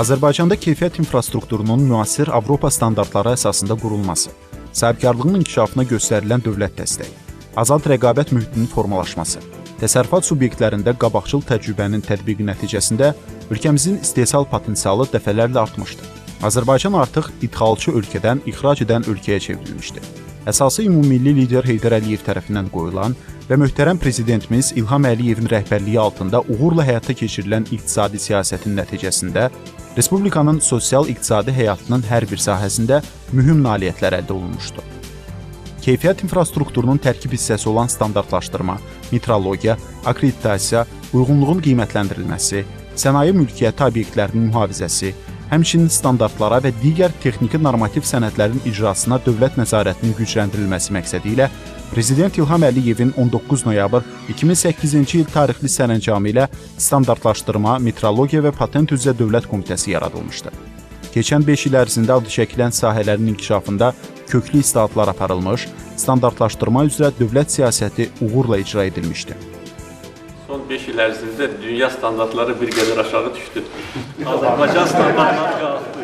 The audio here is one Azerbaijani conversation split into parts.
Azərbaycanda keyfiyyət infrastrukturunun müasir Avropa standartları əsasında qurulması, sahibkarlığın inkişafına göstərilən dövlət dəstəyi, azad rəqabət mühitinin formalaşması, təsərrüfat subyektlərində qabaqcıl təcrübənin tətbiqi nəticəsində ölkəmizin istehsal potensialı dəfələrlə artmışdı. Azərbaycan artıq idxalçı ölkədən ixrac edən ölkəyə çevrilmişdi. Əsası ümummilli lider Heydər Əliyev tərəfindən qoyulan və möhtərəm prezidentimiz İlham Əliyevin rəhbərliyi altında uğurla həyata keçirilən iqtisadi siyasətin nəticəsində respublikanın sosial-iqtisadi həyatının hər bir sahəsində mühüm nailiyyətlər əldə olunmuşdu. Keyfiyyət infrastrukturunun tərkib hissəsi olan standartlaşdırma, metrologiya, akkreditasiya, uyğunluğun qiymətləndirilməsi, sənaye mülkiyyəti obyektlərinin mühafizəsi, həmçinin standartlara və digər texniki normativ sənədlərin icrasına dövlət nəzarətinin gücləndirilməsi məqsədi ilə Prezident İlham Əliyevin 19 noyabr 2008-ci il tarixli sərəncamı ilə Standartlaşdırma, Metrologiya və Patent üzrə Dövlət Komitəsi yaradılmışdı. Keçən 5 il ərzində adı çəkilən sahələrin inkişafında köklü islahatlar aparılmış, standartlaşdırma üzrə dövlət siyasəti uğurla icra edilmişdi. Son 5 il ərzində dünya standartları bir qədər aşağı düşdü. Azərbaycan standartları qalxdı.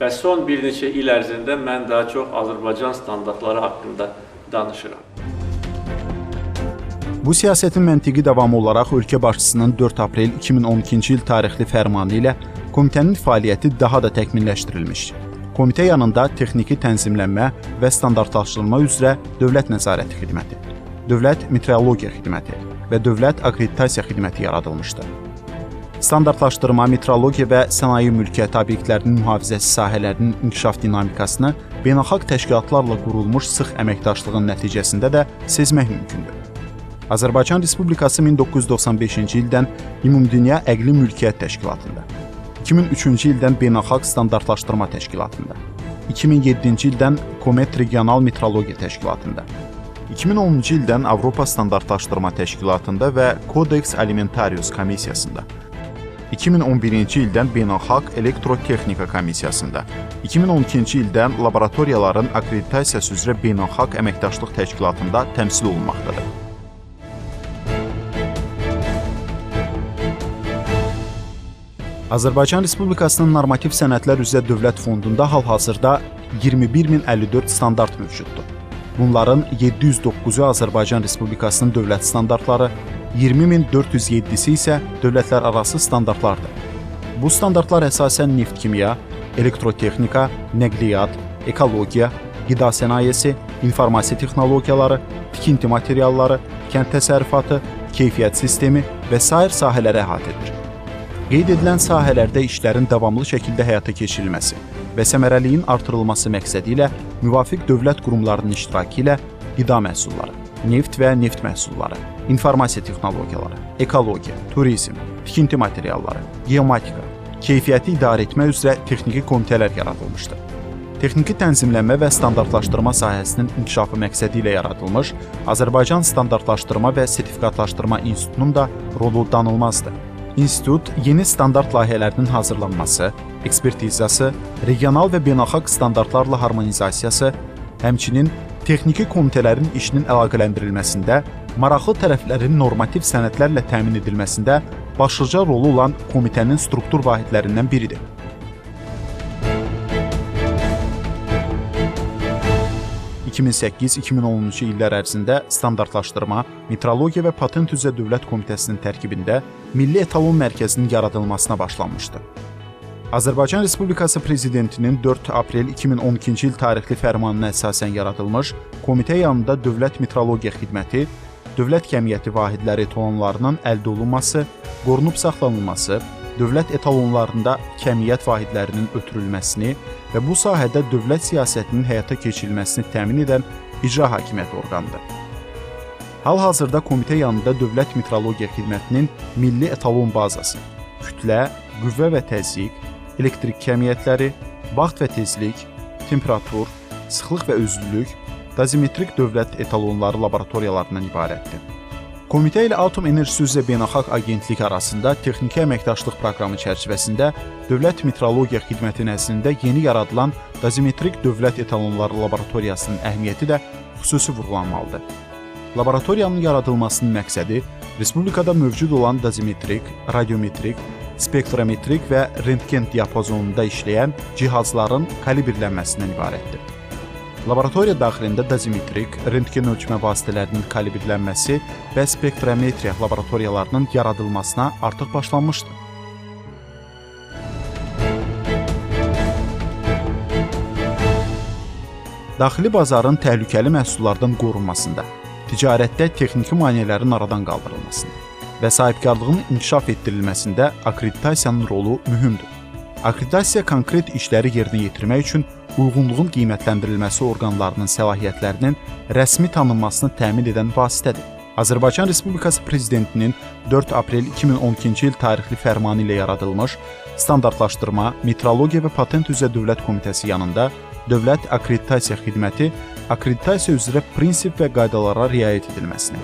Və son bir neçə il ərzində mən daha çox Azərbaycan standartları haqqında danışıram. Bu siyasətin məntiqi davamı olaraq ölkə başçısının 4 aprel 2012-ci il tarixli fərmanı ilə komitənin fəaliyyəti daha da təkmilləşdirilmiş. Komitə yanında texniki tənzimlənmə və standartlaşdırma üzrə Dövlət Nəzarəti Xidməti, Dövlət Meteorologiya Xidməti və Dövlət Akkreditasiya Xidməti yaradılmışdı. Standartlaşdırma, metrologiya və sənaye mülkiyyəti obyektlərinin mühafizəsi sahələrinin inkişaf dinamikasını beynəlxalq təşkilatlarla qurulmuş sıx əməkdaşlığın nəticəsində də sezmək mümkündür. Azərbaycan Respublikası 1995-ci ildən Ümumdünya Əqli Mülkiyyət Təşkilatında, 2003-cü ildən Beynəlxalq Standartlaşdırma Təşkilatında, 2007-ci ildən Komet Regional Metrologiya Təşkilatında, 2010-cu ildən Avropa Standartlaşdırma Təşkilatında və Codex Alimentarius Komissiyasında, 2011-ci ildən Beynəlxalq Elektrotexnika Komissiyasında, 2012-ci ildən laboratoriyaların akkreditasiyası üzrə Beynəlxalq Əməkdaşlıq Təşkilatında təmsil olunmaqdadır. Azərbaycan Respublikasının normativ sənədlər üzrə Dövlət Fondunda hal-hazırda 21054 standart mövcuddur. Bunların 709-u Azərbaycan Respublikasının dövlət standartları, 20407-si isə dövlətlərarası standartlardır. Bu standartlar əsasən neft-kimya, elektrotexnika, nəqliyyat, ekologiya, qida sənayesi, informasiya texnologiyaları, tikinti materialları, kənd təsərrüfatı, keyfiyyət sistemi və sair sahələri əhatə edir. Qeyd edilən sahələrdə işlərin davamlı şəkildə həyata keçirilməsi və səmərəliliyin artırılması məqsədi ilə müvafiq dövlət qurumlarının iştirakı ilə qida məhsulları, neft və neft məhsulları, informasiya texnologiyaları, ekologiya, turizm, tikinti materialları, geomatika, keyfiyyəti idarə etmə üzrə texniki komitələr yaradılmışdır. Texniki tənzimlənmə və standartlaşdırma sahəsinin inkişafı məqsədi ilə yaradılmış Azərbaycan Standartlaşdırma və Sertifikatlaşdırma İnstitutunun da rolu danılmazdır. İnstitut yeni standart layihələrinin hazırlanması, ekspertizası, regional və beynəlxalq standartlarla harmonizasiyası, həmçinin texniki komitələrin işinin əlaqələndirilməsində, maraqlı tərəflərin normativ sənədlərlə təmin edilməsində başlıca rolu olan komitənin struktur vahidlərindən biridir. 2008-2010-cu illər ərzində standartlaşdırma, metrologiya və patent üzrə Dövlət Komitəsinin tərkibində Milli Etalon Mərkəzinin yaradılmasına başlanmışdı. Azərbaycan Respublikası Prezidentinin 4 aprel 2012-ci il tarixli fərmanına əsasən yaradılmış komitə yanında Dövlət Metrologiya Xidməti, dövlət kəmiyyəti vahidləri etalonlarının əldə olunması, qorunub saxlanılması, dövlət etalonlarında kəmiyyət vahidlərinin ötürülməsini və bu sahədə dövlət siyasətinin həyata keçirilməsini təmin edən icra hakimiyyəti orqanıdır. Hal-hazırda komitə yanında Dövlət Metrologiya Xidmətinin milli etalon bazası, kütlə, qüvvə və təzyiq, elektrik kəmiyyətləri, vaxt və tezlik, temperatur, sıxlıq və özlülük, dozimetrik dövlət etalonları laboratoriyalarından ibarətdir. Komitə ilə Atom Enerjisi üzrə Beynəlxalq Agentlik arasında texniki əməkdaşlıq proqramı çərçivəsində Dövlət Metrologiya Xidməti nəzdində yeni yaradılan dozimetrik dövlət etalonları laboratoriyasının əhəmiyyəti də xüsusi vurğulanmalıdır. Laboratoriyanın yaradılmasının məqsədi Respublikada mövcud olan dozimetrik, radiometrik, spektrometrik və rentgen diapazonunda işləyən cihazların kalibrlənməsindən ibarətdir. Laboratoriya daxilində dozimetrik, rentgen ölçmə vasitələrinin kalibrlənməsi və spektrometriya laboratoriyalarının yaradılmasına artıq başlanmışdır. Daxili bazarın təhlükəli məhsullardan qorunmasında, ticarətdə texniki maneələrin aradan qaldırılmasında və sahibkarlığın inkişaf etdirilməsində akkreditasiyanın rolu mühümdür. Akkreditasiya konkret işləri yerinə yetirmək üçün uyğunluğun qiymətləndirilməsi orqanlarının səlahiyyətlərinin rəsmi tanınmasını təmin edən vasitədir. Azərbaycan Respublikası Prezidentinin 4 aprel 2012-ci il tarixli fərmanı ilə yaradılmış Standartlaşdırma, Metrologiya və Patent üzrə Dövlət Komitəsi yanında Dövlət Akkreditasiya Xidməti akkreditasiya üzrə prinsip və qaydalara riayət edilməsini,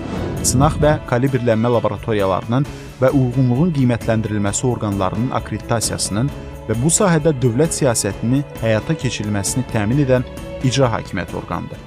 sınaq və kalibrlənmə laboratoriyalarının və uyğunluğun qiymətləndirilməsi orqanlarının akkreditasiyasının və bu sahədə dövlət siyasətini həyata keçirilməsini təmin edən icra hakimiyyəti orqanıdır.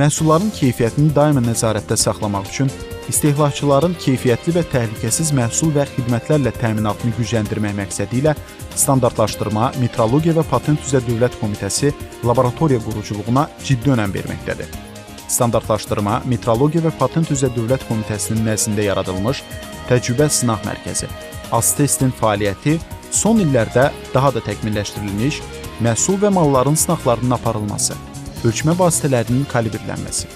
Məhsulların keyfiyyətini daima nəzarətdə saxlamaq üçün istehlakçıların keyfiyyətli və təhlükəsiz məhsul və xidmətlərlə təminatını gücləndirmək məqsədi ilə Standartlaşdırma, Metrologiya və Patent üzrə Dövlət Komitəsi laboratoriya quruculuğuna ciddi önəm verməkdədir. Standartlaşdırma, Metrologiya və Patent üzrə Dövlət Komitəsinin nəzdində yaradılmış təcrübə sınaq mərkəzi ASTEST-in fəaliyyəti son illərdə daha da təkmilləşdirilmiş, məhsul və malların sınaqlarının aparılması, ölçmə vasitələrinin kalibrlənməsi,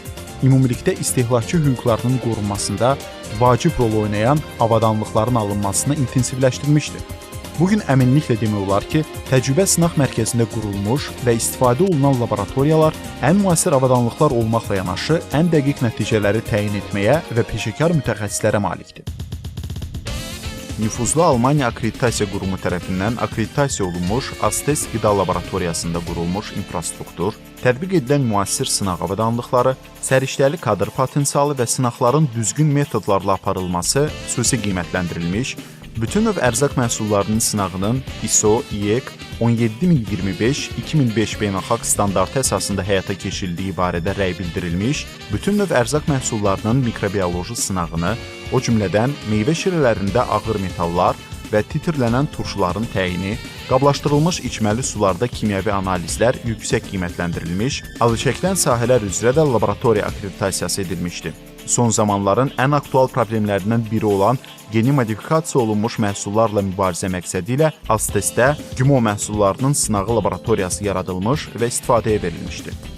ümumilikdə istehlakçı hüquqlarının qorunmasında vacib rol oynayan avadanlıqların alınmasını intensivləşdirmişdir. Bu gün əminliklə demək olar ki, təcrübə sınaq mərkəzində qurulmuş və istifadə olunan laboratoriyalar ən müasir avadanlıqlar olmaqla yanaşı ən dəqiq nəticələri təyin etməyə və peşəkar mütəxəssislərə malikdir. Nüfuzlu Almaniya Akkreditasiya Qurumu tərəfindən akkreditasiya olunmuş Astes qida laboratoriyasında qurulmuş infrastruktur, tətbiq edilən müasir sınaq avadanlıqları, səriştəli kadr potensialı və sınaqların düzgün metodlarla aparılması xüsusi qiymətləndirilmiş, bütün növ ərzaq məhsullarının sınağının ISO IEC 17025-2005 beynəlxalq standartı əsasında həyata keçirildiyi barədə rəy bildirilmiş, bütün növ ərzaq məhsullarının mikrobioloji sınağını, o cümlədən meyvə şirələrində ağır metallar və titrlənən turşuların təyini, qablaşdırılmış içməli sularda kimyəvi analizlər yüksək qiymətləndirilmiş, alıçəkdən sahələr üzrə də laboratoriya akkreditasiyası edilmişdi. Son zamanların ən aktual problemlərindən biri olan yeni modifikasiya olunmuş məhsullarla mübarizə məqsədi ilə Astestdə GMO məhsullarının sınağı laboratoriyası yaradılmış və istifadəyə verilmişdi.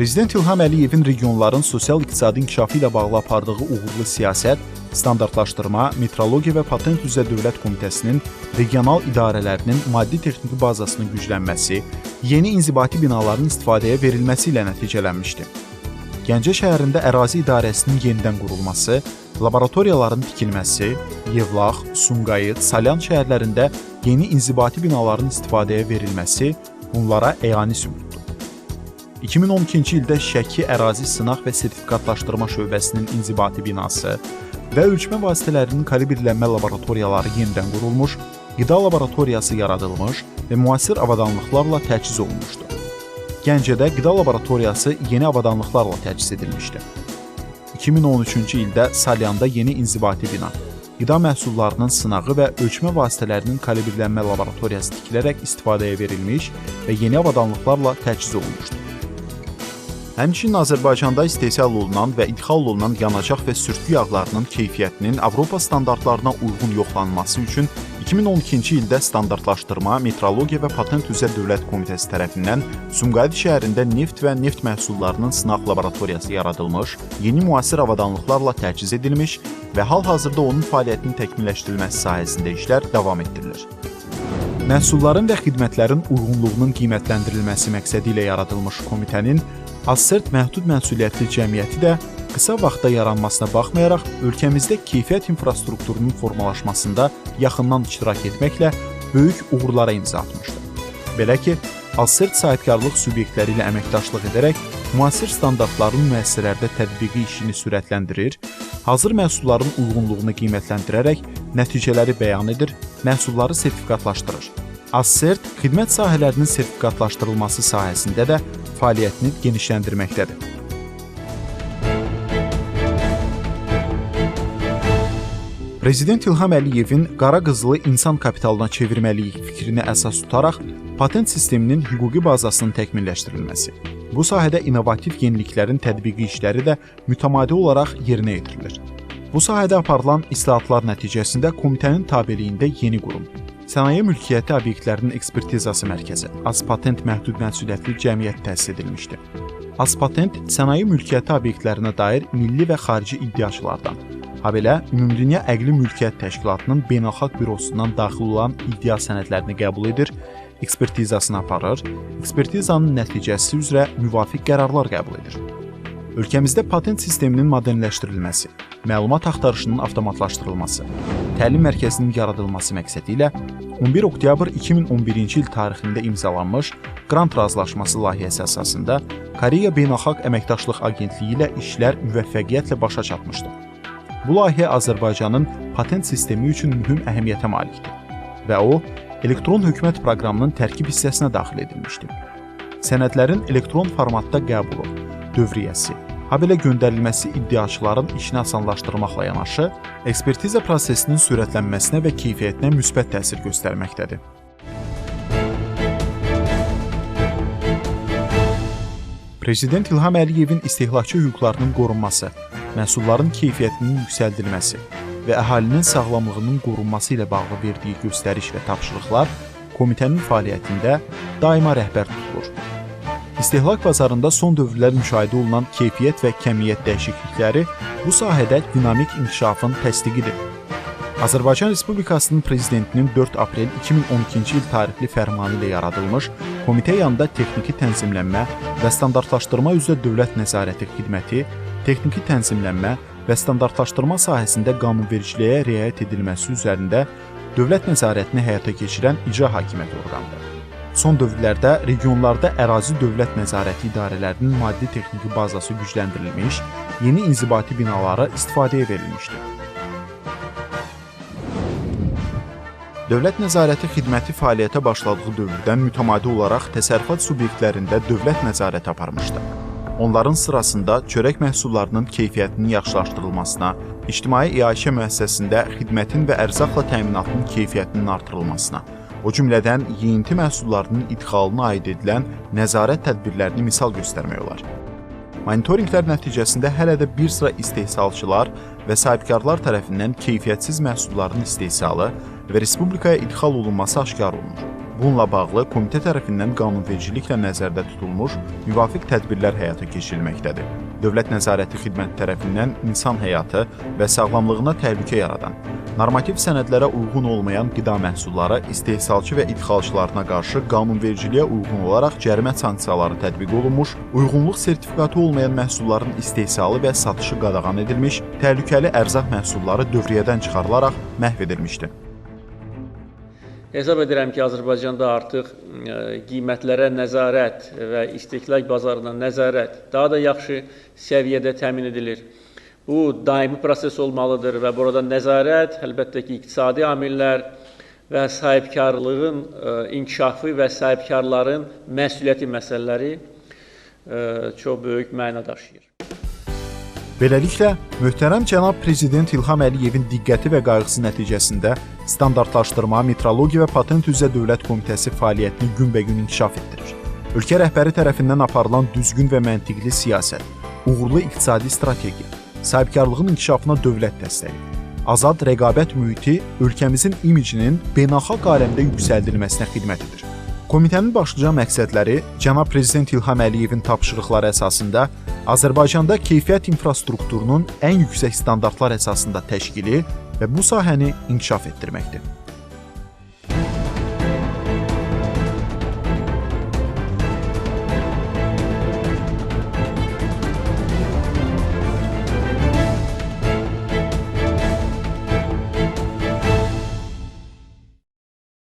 Prezident İlham Əliyevin regionların sosial-iqtisadi inkişafı ilə bağlı apardığı uğurlu siyasət, standartlaşdırma, metrologiya və patent üzrə Dövlət Komitəsinin regional idarələrinin maddi-texniki bazasının güclənməsi, yeni inzibati binaların istifadəyə verilməsi ilə nəticələnmişdi. Gəncə şəhərində ərazi idarəsinin yenidən qurulması, laboratoriyaların tikilməsi, Yevlax, Sumqayıt, Salyan şəhərlərində yeni inzibati binaların istifadəyə verilməsi bunlara əyani sübutdur. 2012-ci ildə Şəki ərazi sınaq və sertifikatlaşdırma şöbəsinin inzibati binası və ölçmə vasitələrinin kalibrlənmə laboratoriyaları yenidən qurulmuş, qida laboratoriyası yaradılmış və müasir avadanlıqlarla təchiz olunmuşdu. Gəncədə qida laboratoriyası yeni avadanlıqlarla təchiz edilmişdi. 2013-cü ildə Salyanda yeni inzibati bina, qida məhsullarının sınağı və ölçmə vasitələrinin kalibrlənmə laboratoriyası tikilərək istifadəyə verilmiş və yeni avadanlıqlarla təchiz olunmuşdu. Həmçinin Azərbaycanda istehsal olunan və idxal olunan yanacaq və sürtkü yağlarının keyfiyyətinin Avropa standartlarına uyğun yoxlanılması üçün 2012-ci ildə standartlaşdırma, metrologiya və patent üzrə Dövlət Komitəsi tərəfindən Sumqayıt şəhərində neft və neft məhsullarının sınaq laboratoriyası yaradılmış, yeni müasir avadanlıqlarla təchiz edilmiş və hal-hazırda onun fəaliyyətinin təkmilləşdirilməsi sahəsində işlər davam etdirilir. Məhsulların və xidmətlərin uyğunluğunun qiymətləndirilməsi məqsədi ilə yaradılmış komitənin Assert məhdud məsuliyyətli cəmiyyəti də qısa vaxtda yaranmasına baxmayaraq ölkəmizdə keyfiyyət infrastrukturunun formalaşmasında yaxından iştirak etməklə böyük uğurlara imza atmışdı. Belə ki, Assert sahibkarlıq subyektləri ilə əməkdaşlıq edərək müasir standartların müəssisələrdə tətbiqi işini sürətləndirir, hazır məhsulların uyğunluğunu qiymətləndirərək nəticələri bəyan edir, məhsulları sertifikatlaşdırır. ASSERT xidmət sahələrinin sertifikatlaşdırılması sahəsində də fəaliyyətini genişləndirməkdədir. Prezident İlham Əliyevin qara qızılı insan kapitalına çevirməliyik fikrini əsas tutaraq patent sisteminin hüquqi bazasının təkmilləşdirilməsi. Bu sahədə innovativ yeniliklərin tətbiqi işləri də mütəmadi olaraq yerinə yetirilir. Bu sahədə aparılan islahatlar nəticəsində komitənin tabeliyində yeni qurum, Sənaye Mülkiyyəti Obyektlərinin Ekspertizası Mərkəzi, Aspatent Məhdud Məsuliyyətli Cəmiyyət təsis edilmişdir. Aspatent sənaye mülkiyyəti obyektlərinə dair milli və xarici iddiaçılardan, habelə Ümumdünya Əqli Mülkiyyət Təşkilatının beynəlxalq bürosundan daxil olan iddia sənədlərini qəbul edir, ekspertizasını aparır, ekspertizanın nəticəsi üzrə müvafiq qərarlar qəbul edir. Ölkəmizdə patent sisteminin modernləşdirilməsi, məlumat axtarışının avtomatlaşdırılması, təlim mərkəzinin yaradılması məqsədi ilə 11 oktyabr 2011-ci il tarixində imzalanmış qrant razılaşması layihəsi əsasında Koreya Beynəlxalq Əməkdaşlıq Agentliyi ilə işlər müvəffəqiyyətlə başa çatmışdır. Bu layihə Azərbaycanın patent sistemi üçün mühüm əhəmiyyətə malikdir və o, elektron hökumət proqramının tərkib hissəsinə daxil edilmişdir. Sənədlərin elektron formatda qəbulu, dövriyyəsi, habelə göndərilməsi iddiaçıların işini asanlaşdırmaqla yanaşı, ekspertiza prosesinin sürətlənməsinə və keyfiyyətinə müsbət təsir göstərməkdədir. Prezident İlham Əliyevin istehlakçı hüquqlarının qorunması, məhsulların keyfiyyətinin yüksəldilməsi və əhalinin sağlamlığının qorunması ilə bağlı verdiyi göstəriş və tapşırıqlar komitənin fəaliyyətində daima rəhbər tutulur. İstehlak bazarında son dövrlər müşahidə olunan keyfiyyət və kəmiyyət dəyişiklikləri bu sahədə dinamik inkişafın təsdiqidir. Azərbaycan Respublikasının prezidentinin 4 aprel 2012-ci il tarixli fərmanı ilə yaradılmış Komitə yanında texniki tənzimlənmə və standartlaşdırma üzrə dövlət nəzarəti xidməti, texniki tənzimlənmə və standartlaşdırma sahəsində qanunvericiliyə riayət edilməsi üzərində dövlət nəzarətini həyata keçirən icra hakimiyyəti orqanıdır. Son dövrlərdə regionlarda ərazi dövlət nəzarəti idarələrinin maddi-texniki bazası gücləndirilmiş, yeni inzibati binalara istifadəyə verilmişdir. Dövlət nəzarəti xidməti fəaliyyətə başladığı dövrdən mütəmadi olaraq təsərrüfat subyektlərində dövlət nəzarəti aparmışdı. Onların sırasında çörək məhsullarının keyfiyyətinin yaxşılaşdırılmasına, ictimai iaşə müəssisəsində xidmətin və ərzaqla təminatının keyfiyyətinin artırılmasına, o cümlədən yeyinti məhsullarının idxalına aid edilən nəzarət tədbirlərini misal göstərmək olar. Monitorinqlər nəticəsində hələ də bir sıra istehsalçılar və sahibkarlar tərəfindən keyfiyyətsiz məhsulların istehsalı və respublikaya idxal olunması aşkar olunur. Bununla bağlı komitə tərəfindən qanunvericiliklə nəzərdə tutulmuş müvafiq tədbirlər həyata keçirilməkdədir. Dövlət nəzarəti xidməti tərəfindən insan həyatı və sağlamlığına təhlükə yaradan, normativ sənədlərə uyğun olmayan qida məhsulları istehsalçı və idxalçılarına qarşı qanunvericiliyə uyğun olaraq cərimə sanksiyaları tətbiq olunmuş, uyğunluq sertifikatı olmayan məhsulların istehsalı və satışı qadağan edilmiş, təhlükəli ərzaq məhsulları dövriyyədən çıxarılaraq məhv edilmişdir. Hesab edirəm ki, Azərbaycanda artıq ə, qiymətlərə nəzarət və istehlak bazarına nəzarət daha da yaxşı səviyyədə təmin edilir. Bu daimi proses olmalıdır və burada nəzarət, əlbəttə ki, iqtisadi amillər və sahibkarlığın ə, inkişafı və sahibkarların məsuliyyəti məsələləri ə, çox böyük məna daşıyır. Beləliklə, möhtərəm cənab prezident İlham Əliyevin diqqəti və qayğısı nəticəsində standartlaşdırma, metrologiya və patent üzrə Dövlət Komitəsi fəaliyyətini günbəgün inkişaf etdirir. Ölkə rəhbəri tərəfindən aparılan düzgün və məntiqli siyasət, uğurlu iqtisadi strategiya, sahibkarlığın inkişafına dövlət dəstəyi, azad rəqabət mühiti ölkəmizin imicinin beynəlxalq aləmdə yüksəldilməsinə xidmət edir. Komitənin başlıca məqsədləri cənab prezident İlham Əliyevin tapşırıqları əsasında Azərbaycanda keyfiyyət infrastrukturunun ən yüksək standartlar əsasında təşkili və bu sahəni inkişaf etdirməkdir.